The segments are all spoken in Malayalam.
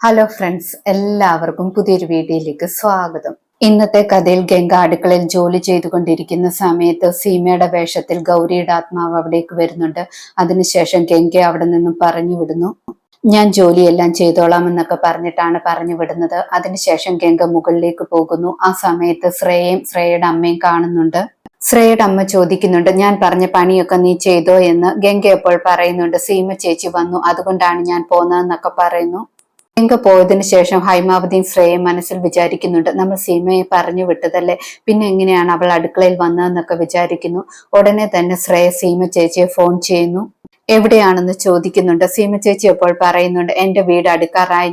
ഹലോ ഫ്രണ്ട്സ് എല്ലാവർക്കും പുതിയൊരു വീഡിയോയിലേക്ക് സ്വാഗതം. ഇന്നത്തെ കഥയിൽ ഗംഗ അടുക്കളയിൽ ജോലി ചെയ്തുകൊണ്ടിരിക്കുന്ന സമയത്ത് സീമയുടെ വേഷത്തിൽ ഗൗരിയുടെ ആത്മാവ് അവിടേക്ക് വരുന്നുണ്ട്. അതിനുശേഷം ഗംഗ അവിടെ നിന്നും പറഞ്ഞു വിടുന്നു ഞാൻ ജോലിയെല്ലാം ചെയ്തോളാം എന്നൊക്കെ പറഞ്ഞിട്ടാണ് പറഞ്ഞു വിടുന്നത് അതിനുശേഷം ഗംഗ മുകളിലേക്ക് പോകുന്നു. ആ സമയത്ത് ശ്രേയയും ശ്രേയയുടെ അമ്മയും കാണുന്നുണ്ട്. ശ്രേയയുടെ അമ്മ ചോദിക്കുന്നുണ്ട് ഞാൻ പറഞ്ഞ പണിയൊക്കെ നീ ചെയ്തോ എന്ന് ഗംഗ അപ്പോൾ പറയുന്നുണ്ട്. സീമ ചേച്ചി വന്നു അതുകൊണ്ടാണ് ഞാൻ പോന്നതെന്നൊക്കെ പറയുന്നു. ഗംഗ പോയതിനു ശേഷം ഹൈമാവതിയും ശ്രേയും മനസ്സിൽ വിചാരിക്കുന്നുണ്ട്. നമ്മൾ സീമയെ പറഞ്ഞു വിട്ടതല്ലേ? പിന്നെ എങ്ങനെയാണ് അവൾ അടുക്കളയിൽ വന്നതെന്നൊക്കെ വിചാരിക്കുന്നു. ഉടനെ തന്നെ ശ്രേയ സീമ ചേച്ചിയെ ഫോൺ ചെയ്യുന്നു. എവിടെയാണെന്ന് ചോദിക്കുന്നുണ്ട്. സീമ ചേച്ചി അപ്പോൾ പറയുന്നുണ്ട് എന്റെ വീട് അടുക്കാറായി.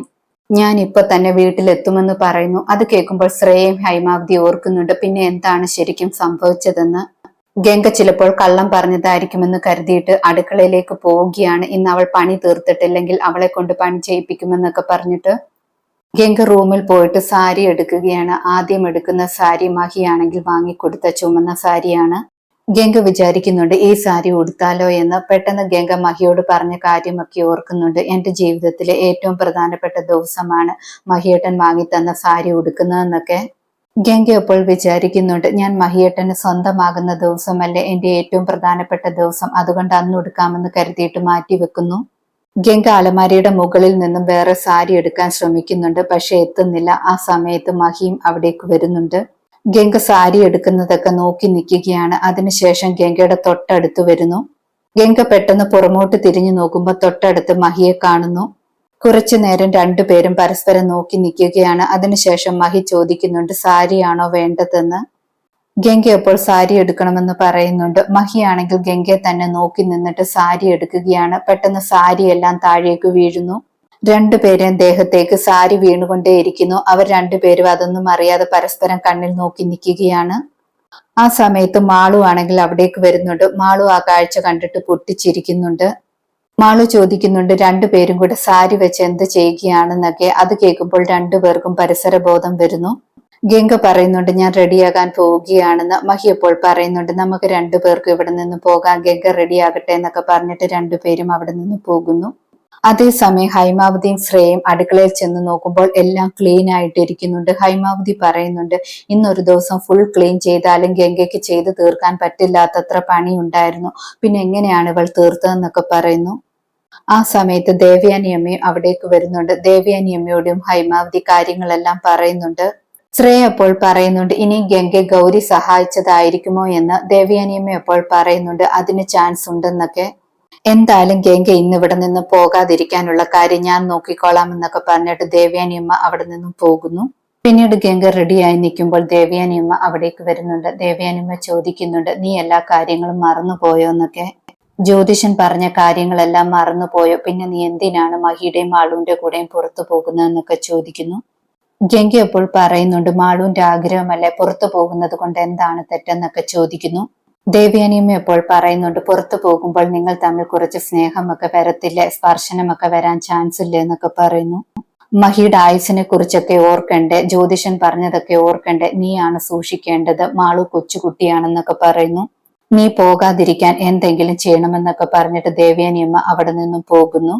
ഞാൻ ഇപ്പൊ തന്നെ വീട്ടിലെത്തുമെന്ന് പറയുന്നു. അത് കേൾക്കുമ്പോൾ ശ്രേയയും ഹൈമാവതി ഓർക്കുന്നുണ്ട് പിന്നെ എന്താണ് ശരിക്കും സംഭവിച്ചതെന്ന്? ഗംഗ ചിലപ്പോൾ കള്ളം പറഞ്ഞതായിരിക്കുമെന്ന് കരുതിയിട്ട് അടുക്കളയിലേക്ക് പോവുകയാണ്. ഇന്ന് അവൾ പണി തീർത്തിട്ടില്ലെങ്കിൽ അവളെ കൊണ്ട് പണി ചെയ്യിപ്പിക്കുമെന്നൊക്കെ പറഞ്ഞിട്ട് ഗംഗ റൂമിൽ പോയിട്ട് സാരി എടുക്കുകയാണ്. ആദ്യം എടുക്കുന്ന സാരി മഹിയാണെങ്കിൽ വാങ്ങിക്കൊടുത്ത ചുമന്ന സാരിയാണ്. ഗംഗ വിചാരിക്കുന്നുണ്ട് ഈ സാരി ഉടുത്താലോ എന്ന്. പെട്ടെന്ന് ഗംഗ മഹിയോട് പറഞ്ഞ കാര്യമൊക്കെ ഓർക്കുന്നുണ്ട്. എന്റെ ജീവിതത്തിലെ ഏറ്റവും പ്രധാനപ്പെട്ട ദിവസമാണ് മഹിയേട്ടൻ വാങ്ങിത്തന്ന സാരി ഉടുക്കുന്നതെന്നൊക്കെ. ഗംഗ അപ്പോൾ വിചാരിക്കുന്നുണ്ട് ഞാൻ മഹിയേട്ടന് സ്വന്തമാകുന്ന ദിവസം ദിവസമല്ലേ എന്റെ ഏറ്റവും പ്രധാനപ്പെട്ട ദിവസം അതുകൊണ്ട് അന്ന് എടുക്കാമെന്ന് കരുതിയിട്ട് മാറ്റി വെക്കുന്നു? ഗംഗ അലമാരിയുടെ മുകളിൽ നിന്നും വേറെ സാരി എടുക്കാൻ ശ്രമിക്കുന്നുണ്ട് പക്ഷെ എത്തുന്നില്ല. ആ സമയത്ത് മഹിയും അവിടേക്ക് വരുന്നുണ്ട്. ഗംഗ സാരി എടുക്കുന്നതൊക്കെ നോക്കി നിൽക്കുകയാണ്. അതിനുശേഷം ഗംഗയുടെ തൊട്ടടുത്ത് വരുന്നു. ഗംഗ പെട്ടെന്ന് പുറമോട്ട് തിരിഞ്ഞു നോക്കുമ്പോൾ തൊട്ടടുത്ത് മഹിയെ കാണുന്നു. കുറച്ചു നേരം രണ്ടുപേരും പരസ്പരം നോക്കി നിൽക്കുകയാണ്. അതിനുശേഷം മഹി ചോദിക്കുന്നുണ്ട് സാരിയാണോ വേണ്ടതെന്ന്? ഗംഗ അപ്പോൾ സാരി എടുക്കണമെന്ന് പറയുന്നുണ്ട്. മഹിയാണെങ്കിൽ ഗംഗയെ തന്നെ നോക്കി നിന്നിട്ട് സാരി എടുക്കുകയാണ്. പെട്ടെന്ന് സാരി എല്ലാം താഴേക്ക് വീഴുന്നു. രണ്ടുപേരെയും ദേഹത്തേക്ക് സാരി വീണുകൊണ്ടേയിരിക്കുന്നു. അവർ രണ്ടുപേരും അതൊന്നും അറിയാതെ പരസ്പരം കണ്ണിൽ നോക്കി നിൽക്കുകയാണ്. ആ സമയത്ത് മാളു ആണെങ്കിൽ അവിടേക്ക് വരുന്നുണ്ട്. മാളു ആ കാഴ്ച കണ്ടിട്ട് പൊട്ടിച്ചിരിക്കുന്നുണ്ട്. മാളു ചോദിക്കുന്നുണ്ട് രണ്ടുപേരും കൂടെ സാരി വെച്ച് എന്ത് ചെയ്യുകയാണെന്നൊക്കെ. അത് കേൾക്കുമ്പോൾ രണ്ടുപേർക്കും പരിസര ബോധം വരുന്നു. ഗംഗ പറയുന്നുണ്ട് ഞാൻ റെഡിയാകാൻ പോവുകയാണെന്ന്. മഹി അപ്പോൾ പറയുന്നുണ്ട് നമുക്ക് രണ്ടുപേർക്കും ഇവിടെ നിന്ന് പോകാം. ഗംഗ റെഡിയാകട്ടെ എന്നൊക്കെ പറഞ്ഞിട്ട് രണ്ടുപേരും അവിടെ നിന്ന് പോകുന്നു. അതേസമയം ഹൈമാവതിയും ശ്രേയും അടുക്കളയിൽ ചെന്ന് നോക്കുമ്പോൾ എല്ലാം ക്ലീൻ ആയിട്ടിരിക്കുന്നുണ്ട്. ഹൈമാവതി പറയുന്നുണ്ട് ഇന്നൊരു ദിവസം ഫുൾ ക്ലീൻ ചെയ്താലും ഗംഗയ്ക്ക് ചെയ്ത് തീർക്കാൻ പറ്റില്ലാത്തത്ര പണി ഉണ്ടായിരുന്നു പിന്നെ എങ്ങനെയാണ് ഇവൾ തീർത്തതെന്നൊക്കെ പറയുന്നു? ആ സമയത്ത് ദേവ്യാനിയമ്മയും അവിടേക്ക് വരുന്നുണ്ട്. ദേവ്യാനിയമ്മയോടും ഹൈമാവതി കാര്യങ്ങളെല്ലാം പറയുന്നുണ്ട്. ശ്രേയ അപ്പോൾ പറയുന്നുണ്ട് ഇനി ഗംഗ ഗൗരി സഹായിച്ചതായിരിക്കുമോ? എന്ന് ദേവയാനിയമ്മ അപ്പോൾ പറയുന്നുണ്ട് അതിന് ചാൻസ് ഉണ്ടെന്നൊക്കെ. എന്തായാലും ഗംഗ ഇന്ന് ഇവിടെ നിന്ന് പോകാതിരിക്കാനുള്ള കാര്യം ഞാൻ നോക്കിക്കോളാം എന്നൊക്കെ പറഞ്ഞിട്ട് ദേവ്യാനിയമ്മ അവിടെ നിന്നും പോകുന്നു. പിന്നീട് ഗംഗ റെഡിയായി നിൽക്കുമ്പോൾ ദേവ്യാനിയമ്മ അവിടേക്ക് വരുന്നുണ്ട്. ദേവ്യാനിയമ്മ ചോദിക്കുന്നുണ്ട് നീ എല്ലാ കാര്യങ്ങളും മറന്നുപോയോ? എന്നൊക്കെ. ജ്യോതിഷൻ പറഞ്ഞ കാര്യങ്ങളെല്ലാം മറന്നുപോയോ? പിന്നെ നീ എന്തിനാണ് മഹിയുടെയും മാളുവിന്റെ കൂടെയും പുറത്തു പോകുന്നതെന്നൊക്കെ ചോദിക്കുന്നു. ഗംഗ അപ്പോൾ പറയുന്നുണ്ട് മാളുവിന്റെ ആഗ്രഹമല്ലേ പുറത്തു പോകുന്നത് കൊണ്ട് എന്താണ് തെറ്റെന്നൊക്കെ ചോദിക്കുന്നു. ദേവയാനിയമ്മ ഇപ്പോൾ പറയുന്നുണ്ട് പുറത്തു പോകുമ്പോൾ നിങ്ങൾ തമ്മിൽ കുറച്ച് സ്നേഹമൊക്കെ വരത്തില്ല? സ്പർശനമൊക്കെ വരാൻ ചാൻസ് ഇല്ല? എന്നൊക്കെ പറയുന്നു. മഹിയുടെ ആയുസിനെ കുറിച്ചൊക്കെ ഓർക്കണ്ടേ? ജ്യോതിഷൻ പറഞ്ഞതൊക്കെ ഓർക്കണ്ടേ? നീയാണ് സൂക്ഷിക്കേണ്ടത്. മാളു കൊച്ചുകുട്ടിയാണെന്നൊക്കെ പറയുന്നു. നീ പോകാതിരിക്കാൻ എന്തെങ്കിലും ചെയ്യണമെന്നൊക്കെ പറഞ്ഞിട്ട് ദേവ്യാനിയമ്മ അവിടെ നിന്നും പോകുന്നു.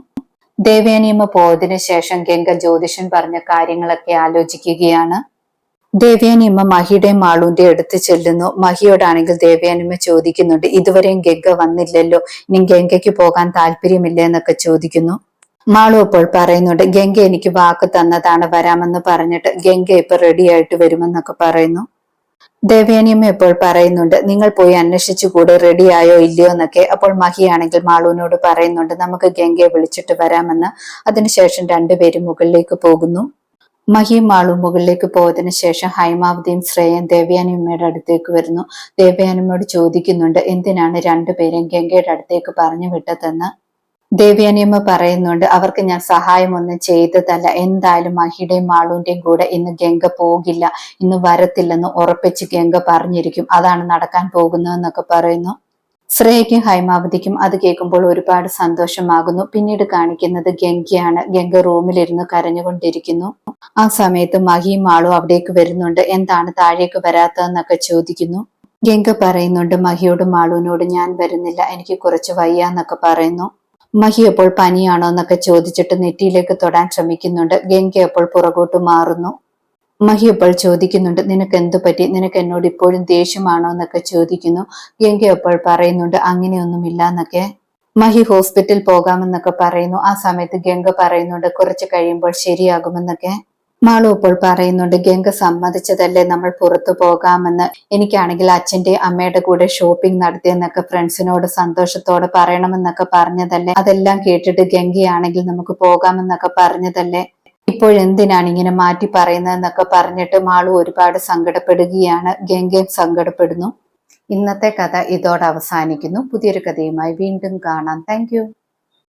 ദേവ്യാനിയമ്മ പോയതിനു ശേഷം ഗംഗ ജ്യോതിഷൻ പറഞ്ഞ കാര്യങ്ങളൊക്കെ ആലോചിക്കുകയാണ്. ദേവയാനിയമ്മ മഹിയുടെയും മാളുവിന്റെ അടുത്ത് ചെല്ലുന്നു. മഹിയോടാണെങ്കിൽ ദേവയാനിയമ്മ ചോദിക്കുന്നുണ്ട് ഇതുവരെയും ഗംഗ വന്നില്ലല്ലോ? ഇനി ഗംഗയ്ക്ക് പോകാൻ താല്പര്യമില്ല എന്നൊക്കെ ചോദിക്കുന്നു. മാളു അപ്പോൾ പറയുന്നുണ്ട് ഗംഗ എനിക്ക് വാക്ക് തന്നതാണ് വരാമെന്ന് പറഞ്ഞിട്ട് ഗംഗ ഇപ്പൊ റെഡി ആയിട്ട് വരുമെന്നൊക്കെ പറയുന്നു. ദേവയാനിയമ്മ ഇപ്പോൾ പറയുന്നുണ്ട് നിങ്ങൾ പോയി അന്വേഷിച്ചുകൂടെ റെഡി ആയോ ഇല്ലയോ എന്നൊക്കെ. അപ്പോൾ മഹിയാണെങ്കിൽ മാളുവിനോട് പറയുന്നുണ്ട് നമുക്ക് ഗംഗയെ വിളിച്ചിട്ട് വരാമെന്ന്. അതിനുശേഷം രണ്ടുപേരും മുകളിലേക്ക് പോകുന്നു. മഹിയും ആളും മുകളിലേക്ക് പോയതിനു ശേഷം ഹൈമാവതിയും ശ്രേയം ദേവയാനിയമ്മയുടെ അടുത്തേക്ക് വരുന്നു. ദേവയാനിയമ്മയോട് ചോദിക്കുന്നുണ്ട് എന്തിനാണ് രണ്ടുപേരും ഗംഗയുടെ അടുത്തേക്ക് പറഞ്ഞു വിട്ടതെന്ന്? ദേവ്യാനിയമ്മ പറയുന്നുണ്ട് അവർക്ക് ഞാൻ സഹായമൊന്നും ചെയ്തതല്ല. എന്തായാലും മഹിയുടെയും മാളുവിന്റെയും കൂടെ ഇന്ന് ഗംഗ പോകില്ല. ഇന്ന് വരത്തില്ലെന്ന് ഉറപ്പിച്ച് ഗംഗ പറഞ്ഞിരിക്കും. അതാണ് നടക്കാൻ പോകുന്നതെന്നൊക്കെ പറയുന്നു. ശ്രേയയ്ക്കും ഹൈമാവതിക്കും അത് കേൾക്കുമ്പോൾ ഒരുപാട് സന്തോഷമാകുന്നു. പിന്നീട് കാണിക്കുന്നത് ഗംഗയാണ്. ഗംഗ റൂമിലിരുന്ന് കരഞ്ഞുകൊണ്ടിരിക്കുന്നു. ആ സമയത്ത് മഹിയും ആളും അവിടേക്ക് വരുന്നുണ്ട്. എന്താണ് താഴേക്ക് വരാത്തതെന്നൊക്കെ ചോദിക്കുന്നു. ഗംഗ പറയുന്നുണ്ട് മഹിയോടും മാളുവിനോട് ഞാൻ വരുന്നില്ല. എനിക്ക് കുറച്ച് വയ്യാന്നൊക്കെ പറയുന്നു. മഹി അപ്പോൾ പനിയാണോ എന്നൊക്കെ ചോദിച്ചിട്ട് നെറ്റിയിലേക്ക് തൊടാൻ ശ്രമിക്കുന്നുണ്ട്. ഗംഗ അപ്പോൾ പുറകോട്ട് മാറുന്നു? മഹി അപ്പോൾ ചോദിക്കുന്നുണ്ട് നിനക്ക് എന്തു പറ്റി? നിനക്ക് എന്നോട് ഇപ്പോഴും ദേഷ്യമാണോ? എന്നൊക്കെ ചോദിക്കുന്നു. ഗംഗ അപ്പോൾ പറയുന്നുണ്ട് അങ്ങനെയൊന്നുമില്ല എന്നൊക്കെ മഹി ഹോസ്പിറ്റൽ പോകാമെന്നൊക്കെ പറയുന്നു. ആ സമയത്ത് ഗംഗ പറയുന്നുണ്ട് കുറച്ച് കഴിയുമ്പോൾ ശരിയാകുമെന്നൊക്കെ. മാളു അപ്പോൾ പറയുന്നുണ്ട് ഗംഗ സമ്മതിച്ചതല്ലേ നമ്മൾ പുറത്തു പോകാമെന്ന്? എനിക്കാണെങ്കിൽ അച്ഛന്റെ അമ്മയുടെ കൂടെ ഷോപ്പിംഗ് നടത്തിയെന്നൊക്കെ ഫ്രണ്ട്സിനോട് സന്തോഷത്തോടെ പറയണമെന്നൊക്കെ പറഞ്ഞതല്ലേ? അതെല്ലാം കേട്ടിട്ട് ഗംഗയാണെങ്കിൽ നമുക്ക് പോകാമെന്നൊക്കെ പറഞ്ഞതല്ലേ? ഇപ്പോഴെന്തിനാണ് ഇങ്ങനെ മാറ്റി പറയുന്നതെന്നൊക്കെ പറഞ്ഞിട്ട് മാളു ഒരുപാട് സങ്കടപ്പെടുകയാണ്. ഗംഗയും സങ്കടപ്പെടുന്നു. ഇന്നത്തെ കഥ ഇതോടെ അവസാനിക്കുന്നു. പുതിയൊരു കഥയുമായി വീണ്ടും കാണാം. താങ്ക്